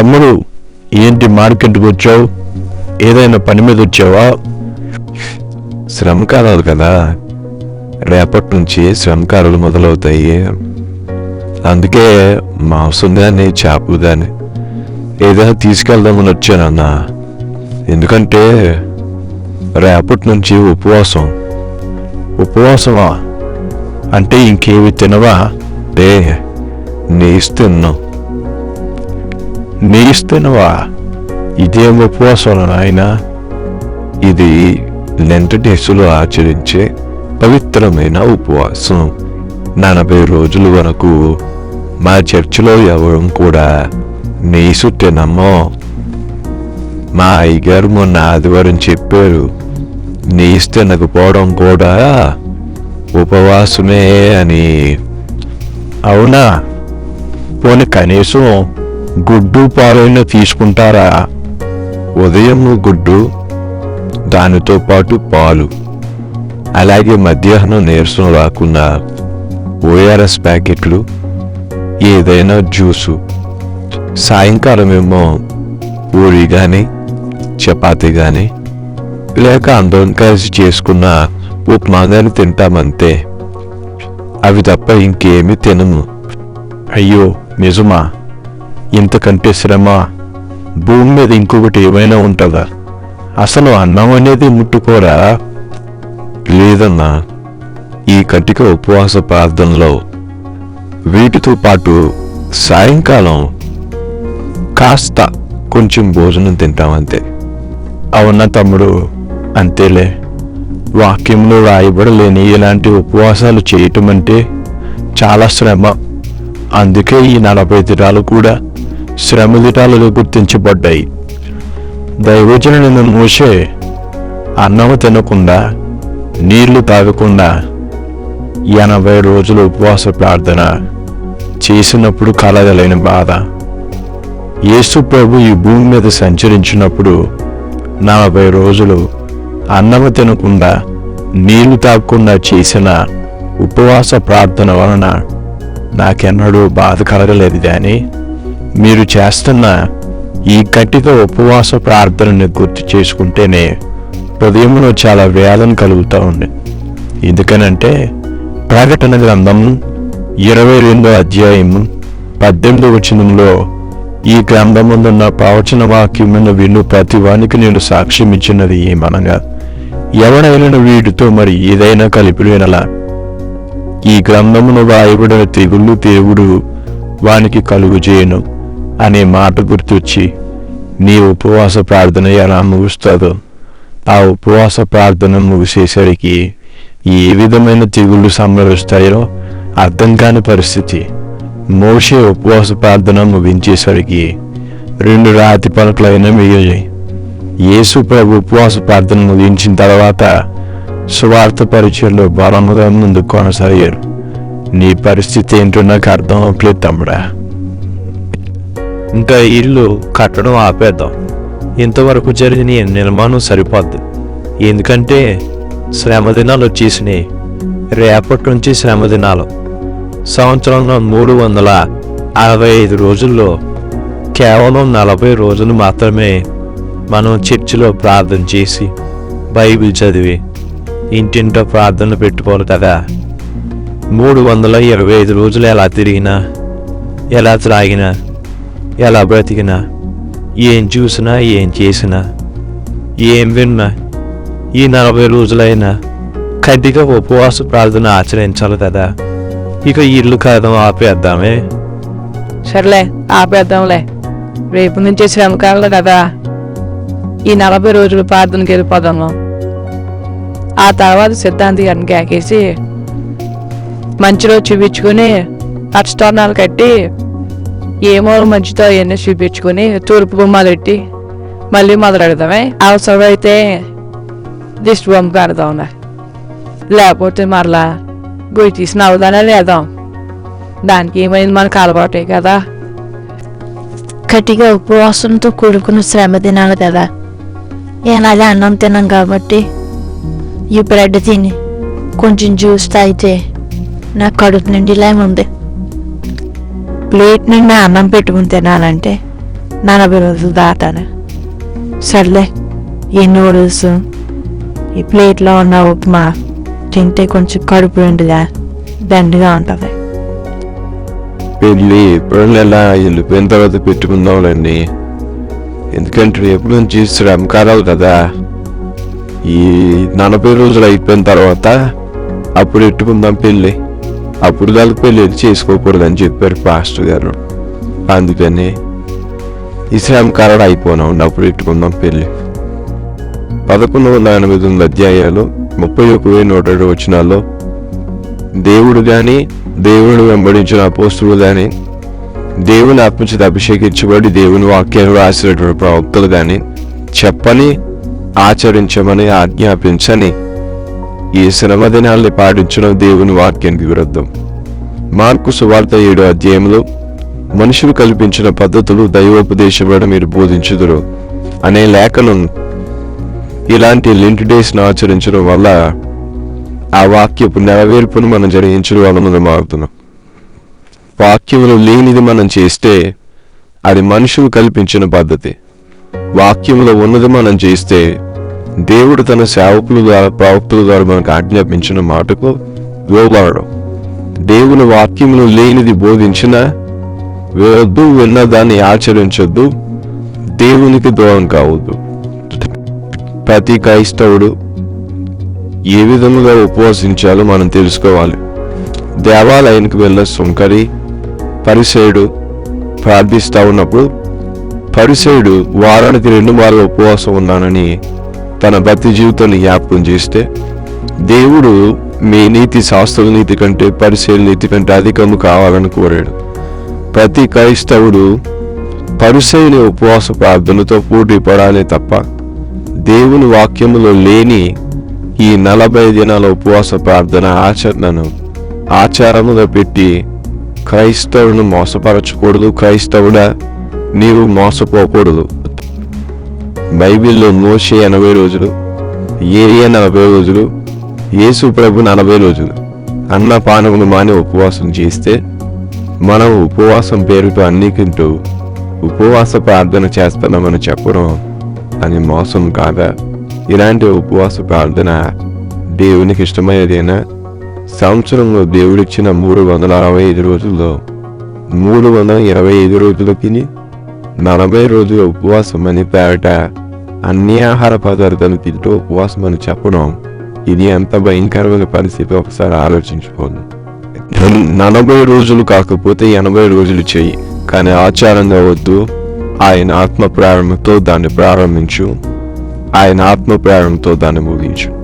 తమ్ముడు ఏంటి మార్కెట్కి వచ్చావు? ఏదైనా పని మీద వచ్చావా? శ్రమ కాలాలు కదా. రేపటి నుంచి శ్రమకారులు మొదలవుతాయి. అందుకే మాంసం దాన్ని చేపలు కానీ ఏదైనా తీసుకెళ్దామని వచ్చానన్న ఎందుకంటే రేపటి నుంచి ఉపవాసం. ఉపవాసమా? అంటే ఇంకేవి తినవా? రే నీస్ తిన్నాం నీస్ ఇదేం ఉపవాసం నాయనా. ఇది లెంట ఆచరించే పవిత్రమైన ఉపవాసం. నలభై రోజుల వరకు మా చర్చిలో ఎవరం కూడా నీసు తినమో మా అయ్యగారు మొన్న ఆదివారం చెప్పారు నీసు తినకపోవడం కూడా ఉపవాసమే అని. అవునా? పోనీ కనీసం గుడ్డు పాలైన తీసుకుంటారా? ఉదయం గుడ్డు దానితో పాటు పాలు. అలాగే మధ్యాహ్నం నీరసం రాకుండా ఓఆర్ఎస్ ప్యాకెట్లు ఏదైనా జ్యూసు. సాయంకాలం ఏమో పూరి కానీ చపాతి కానీ లేక అందరం కలిసి చేసుకున్న ఉప్మా కానీ తింటామంతే. అవి తప్ప ఇంకేమీ తినము. అయ్యో నిజమా? ఇంతకంటే శ్రమ భూమి మీద ఇంకొకటి ఏమైనా ఉంటుందా? అసలు అన్నం అనేది ముట్టుకోరా? లేదన్నా ఈ కటిక ఉపవాస ప్రార్థనలో వీటితో పాటు సాయంకాలం కాస్త కొంచెం భోజనం తింటామంతే అవునా తమ్ముడు? అంతేలే. వాక్యంలో రాయబడలేని ఇలాంటి ఉపవాసాలు చేయటం అంటే చాలా శ్రమ. అందుకే ఈ నలభై దినాలు కూడా శ్రమదిటాలు గుర్తించబడ్డాయి. గుర్తించబడ్డాయి దైవజనుడైన మోషే అన్నం తినకుండా నీళ్ళు తాగకుండా ఎనభై రోజులు ఉపవాస ప్రార్థన చేసినప్పుడు కలగలేని బాధ. యేసు ప్రభు ఈ భూమి మీద సంచరించినప్పుడు నలభై రోజులు అన్నము తినకుండా నీళ్ళు తాగకుండా చేసిన ఉపవాస ప్రార్థన వలన నాకెన్నడూ బాధ కలగలేదు కానీ మీరు చేస్తున్న ఈ కట్టిక ఉపవాస ప్రార్థనని గుర్తు చేసుకుంటేనే హృదయంలో చాలా వేదన కలుగుతూ ఉంది. ఎందుకనంటే ప్రకటన గ్రంథం ఇరవై రెండో అధ్యాయం పద్దెనిమిదో వచనంలో ఈ గ్రంథముందున్న ప్రవచన వాక్యమును విను ప్రతి వానికి నేను సాక్ష్యం ఇచ్చినది ఏమనగా ఎవడైనా వీటితో మరి ఏదైనా కలిపిలేనలా ఈ గ్రంథమును రాయబడిన తెగుళ్ళు దేవుడు వానికి కలుగు చేయను. అనే మాట గుర్తొచ్చి నీ ఉపవాస ప్రార్థన ఎలా ముగుస్తుందో ఆ ఉపవాస ప్రార్థన ముగిసేసరికి ఏ విధమైన తెగుళ్ళు సంభవిస్తాయో అర్థం కాని పరిస్థితి. మోషే ఉపవాస ప్రార్థన ముగించేసరికి రెండు రాతి పలకలైన మిగిలాయి యేసు ప్రభు ఉపవాస ప్రార్థన ముగించిన తర్వాత స్వార్థ పరిచయంలో బలముగా ముందు కొనసాగారు. నీ పరిస్థితి ఏంటో నాకు అర్థం అవ్వట్లేదు తమ్ముడా. ఇంకా ఇల్లు కట్టడం ఆపేద్దాం. ఇంతవరకు జరిగిన నిర్మాణం సరిపోద్ది. ఎందుకంటే శ్రమ దినాలు వచ్చేసినాయి. రేపటి నుంచి శ్రమ దినాలు సంవత్సరంలో మూడు వందల అరవై ఐదు రోజుల్లో కేవలం నలభై రోజులు మాత్రమే మనం చర్చిలో ప్రార్థన చేసి బైబిల్ చదివి ఇంటింటో ప్రార్థనలు పెట్టుకోవాలి కదా. మూడు వందల ఇరవై ఐదు రోజులు ఎలా తిరిగినా ఎలా త్రాగినా ఎలా బ్రతికినా? ఏం చూసినా ఏం చేసినా? ఏం విన్నా? ఈ నలభై రోజులైనా కడ్డిగా ఉపవాస ప్రార్థన ఆచరించాలి కదా. ఇక ఇల్లు కాదం ఆపేద్దామే. సర్లే ఆపేద్దాంలే. రేపు నుంచి శ్రమ కదా. ఈ నలభై రోజులు ప్రార్థనకి వెళ్ళిపోదాము. ఆ తర్వాత సిద్ధాంతి గారిని కేకేసి మంచి రోజు చూపించుకొని అష్టోర్ణాలు కట్టి ఏమో మంచితో అవన్నీ చూపించుకొని తూర్పు బొమ్మలు మళ్ళీ మొదలెడదామే. అవసరమైతే దిష్టి బొమ్మ కడదాం లేకపోతే మరలా గురి తీసిన అవదానే లేదాం? దానికి ఏమైంది మనకు అలవాటే కదా. గట్టిగా ఉపవాసంతో కూడుకున్న శ్రమ తినాలి కదా. ఏనాది అన్నం తిన్నాం కాబట్టి. ఈ బ్రెడ్ తిని కొంచెం జ్యూస్ తాగితే నా కడుపు నిండిలా ఉంది. ప్లేట్ నిండా అన్నం పెట్టుకుని తినాలంటే నలభై రోజులు దాటాను. సర్లే ఈ నూడిల్స్ ఈ ప్లేట్లో ఉన్న ఉప్మా తింటే కొంచెం కడుపు నిండుగా దండిగా ఉంటుంది. పెళ్ళి ఏప్రిల్ నెల వెళ్ళిపోయిన తర్వాత పెట్టుకుందాంలేండి. ఎందుకంటే రేపు నుంచి శ్రమకారాలు కదా. ఈ నలభై రోజులు అయిపోయిన తర్వాత అప్పుడు పెట్టుకుందాం పెళ్ళి. అప్పుడు దాకా పెళ్ళి చేసుకోకూడదని చెప్పారు పాస్టర్ గారు. అందుకని ఇస్లాం కరడ అయిపోయినా అప్పుడు పెట్టుకుందాం పెళ్ళి. పదకొండు వందల ఎనభై తొమ్మిది అధ్యాయాలు ముప్పై ఒక వెయ్యి నూట ఏడు వచనాల్లో దేవుడు కానీ దేవుడు వెంబడించిన అపోస్తులు కానీ దేవుని ఆత్మచేత అభిషేకించబడి దేవుని వాక్యాలు రాసినటువంటి ప్రవక్తలు కానీ చెప్పని ఆచరించమని ఆజ్ఞాపించని ఈ శ్రమ దినాల్ని పాటించడం దేవుని వాక్యానికి విరుద్ధం మార్కు సువార్త ఏడు అధ్యాయంలో మనుషులు కల్పించిన పద్ధతులు దైవోపదేశపడ మీరు బోధించుదురు. అనే లేఖను ఇలాంటి లింట్ డేస్ను ఆచరించడం వల్ల ఆ వాక్యపు నెరవేర్పును మనం జరిగించడం వల్ల మనం మారుతున్నాం. వాక్యములు లేనిది మనం చేస్తే అది మనుషులు కల్పించిన పద్ధతి. వాక్యములో ఉన్నది మనం చేస్తే దేవుడు తన సేవకుల ద్వారా ప్రవక్తుల ద్వారా మనకు ఆజ్ఞాపించిన మాటకు లోబడడం. దేవుని వాక్యములు లేనిది బోధించిన వద్దు విన్న దాన్ని ఆచరించొద్దు. దేవునికి దూరం కావద్దు. ప్రతి క్రైస్తవుడు ఏ విధముగా ఉపవసించాలో మనం తెలుసుకోవాలి. దేవాలయానికి వెళ్ళిన సుంకరి పరిసేయుడు ప్రార్థిస్తా ఉన్నప్పుడు పరిసేయుడు వారానికి రెండు మార్లు ఉపవాసం ఉన్నానని తన భక్తి జీవితాన్ని జ్ఞాపకం చేస్తే దేవుడు మీ నీతి శాస్త్రుల నీతి కంటే పరిశీల నీతి కంటే అధికము కావాలని కోరాడు. ప్రతి క్రైస్తవుడు పరిశైలి ఉపవాస ప్రార్థనతో పోటీ పడాలి తప్ప దేవుని వాక్యములో లేని ఈ నలభై దినాల ఉపవాస ప్రార్థన ఆచరణను ఆచారముగా పెట్టి క్రైస్తవును మోసపరచకూడదు. క్రైస్తవుడా నీవు మోసపోకూడదు. బైబిల్లో మోషే ఎనభై రోజులు ఏరియా నలభై రోజులు యేసు ప్రభు నలభై రోజులు అన్న పానములు మాని ఉపవాసం చేస్తే మనం ఉపవాసం పేరుతో అన్నికింటూ ఉపవాస ప్రార్థన చేస్తున్నామని చెప్పడం అని మోసం కాదా? ఇలాంటి ఉపవాస ప్రార్థన దేవునికి ఇష్టమైనదేనా? సంవత్సరంలో దేవుడిచ్చిన మూడు వందల అరవై ఐదు రోజుల్లో మూడు వందల ఇరవై ఐదు రోజులకి నలభై రోజుల ఉపవాసం అని పేరట అన్ని ఆహార పదార్థాలు తింటూ ఉపవాసం అని చెప్పడం ఇది ఎంత భయంకరమైన పరిస్థితి? ఒకసారి ఆలోచించుకోండి. నలభై రోజులు కాకపోతే ఎనభై రోజులు చెయ్యి కానీ ఆచారంగా వద్దు. ఆయన ఆత్మ ప్రారంభంతో దాన్ని ప్రారంభించు. ఆయన ఆత్మ ప్రారంభంతో దాన్ని ముగించు.